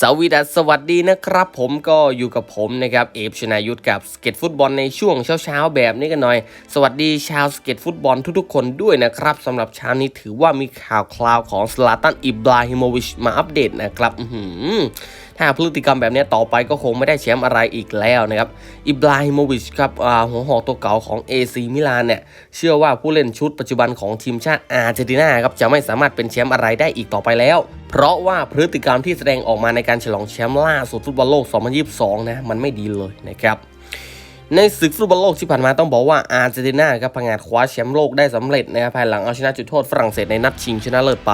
สวีดัสสวัสดีนะครับผมก็อยู่กับผมนะครับเอฟชนายุทธกับสเก็ตฟุตบอลในช่วงเช้าๆแบบนี้กันหน่อย สวัสดีชาวสเก็ตฟุตบอลทุกๆคนด้วยนะครับสำหรับเช้านี้ถือว่ามีข่าวคราวของสลาตันอิบราฮิโมวิชมาอัปเดตนะครับหืถ้าพฤติกรรมแบบนี้ต่อไปก็คงไม่ได้แชมป์อะไรอีกแล้วนะครับอิบราฮิโมวิชครับหัวหอกตัวเก่าของ AC มิลานเนี่ยเชื่อว่าผู้เล่นชุดปัจจุบันของทีมชาติอาร์เจนตินาครับจะไม่สามารถเป็นแชมป์อะไรได้อีกต่อไปแล้ว เพราะว่าพฤติกรรมที่แสดงออกมาในการฉลองแชมป์ล่าสุดฟุตบอลโลก 2022 นะมันไม่ดีเลยนะครับในศึกฟุตบอลโลกที่ผ่านมาต้องบอกว่าอาร์เจนตินาครับพังงาดคว้าแชมป์โลกได้สำเร็จนะครับภายหลังเอาชนะจุดโทษฝรั่งเศสในนัดชิงชนะเลิศไป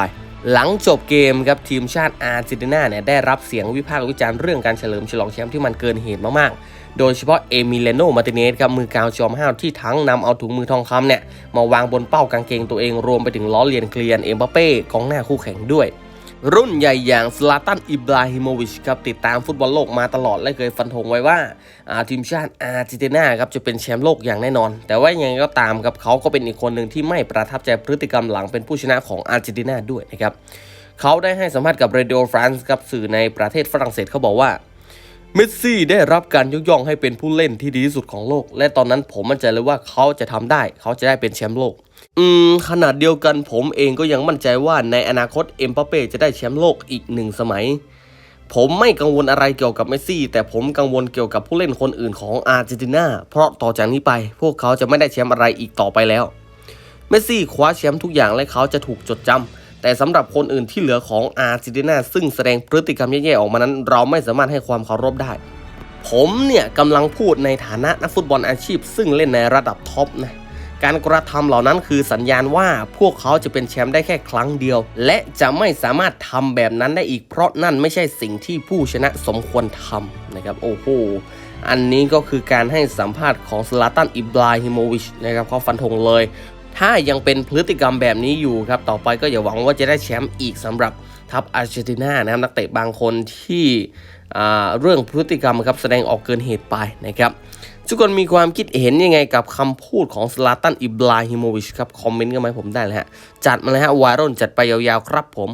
หลังจบเกมครับทีมชาติอาร์เจนตินาเนี่ยได้รับเสียงวิพากษ์วิจารณ์เรื่องการเฉลิมฉลองแชมป์ที่มันเกินเหตุมากๆ โดยเฉพาะเอมิเลโนมาร์ติเนสครับมือกาวจอมห้าวที่ทั้งนำเอาถุงมือทองคำเนี่ยมาวางบนเป้ากางเกงตัวเองรวมไปถึงล้อเลียนเคลียนเอ็มบัปเป้กองหน้าคู่แข่งด้วย รุ่นใหญ่อย่างสลาตันอิบราฮิโมวิชครับติดตามฟุตบอลโลกมาตลอด และเคยฟันธงไว้ว่าทีมชาติอาร์เจนตินาครับจะเป็นแชมป์โลกอย่างแน่นอน แต่ว่ายังไงก็ตามครับเขาก็เป็นอีกคนหนึ่งที่ไม่ประทับใจพฤติกรรมหลังเป็นผู้ชนะของอาร์เจนตินาด้วยนะครับเขาได้ให้สัมภาษณ์กับเรดิโอฟรานซ์กับสื่อในประเทศฝรั่งเศสเขาบอกว่า เมสซี่ได้รับการยกย่องให้เป็นผู้เล่นที่ดีที่สุดของโลก และตอนนั้นผมมั่นใจเลยว่าเขาจะทำได้ เขาจะได้เป็นแชมป์โลก อืม ขนาดเดียวกันผมเองก็ยังมั่นใจว่าในอนาคตเอ็มบัปเป้จะได้แชมป์โลกอีกหนึ่งสมัย ผมไม่กังวลอะไรเกี่ยวกับเมสซี่ แต่ผมกังวลเกี่ยวกับผู้เล่นคนอื่นของอาร์เจนตินาเพราะต่อจากนี้ไป พวกเขาจะไม่ได้แชมป์อะไรอีกต่อไปแล้ว เมสซี่คว้าแชมป์ทุกอย่างและเขาจะถูกจดจำ แต่สำหรับคนอื่นที่เหลือของอาร์เจนตินาซึ่งแสดงพฤติกรรมแย่ๆออกมานั้น เราไม่สามารถให้ความเคารพได้ ผมเนี่ยกำลังพูดในฐานะนักฟุตบอลอาชีพ ซึ่งเล่นในระดับท็อปนะการกระทำเหล่านั้นคือสัญญาณว่าพวกเขาจะเป็นแชมป์ได้แค่ครั้งเดียว และจะไม่สามารถทำแบบนั้นได้อีก เพราะนั่นไม่ใช่สิ่งที่ผู้ชนะสมควรทำนะครับโอ้โหอันนี้ก็คือการให้สัมภาษณ์ของสลาตันอิบราฮิโมวิชนะครับเขาฟันธงเลย ถ้ายังเป็นพฤติกรรมแบบนี้อยู่ครับ ต่อไปก็อย่าหวังว่าจะได้แชมป์อีกสำหรับทัพอาร์เจนตินานะครับนักเตะบางคนที่เรื่องพฤติกรรมครับแสดงออกเกินเหตุไปนะครับทุกคนมีความคิดเห็นยังไงกับคำพูดของสลาตันอิบราฮิโมวิชครับ คอมเมนต์กันไหมผมได้เลยฮะ จัดมาเลยฮะวายรอนจัดไปยาวๆครับผม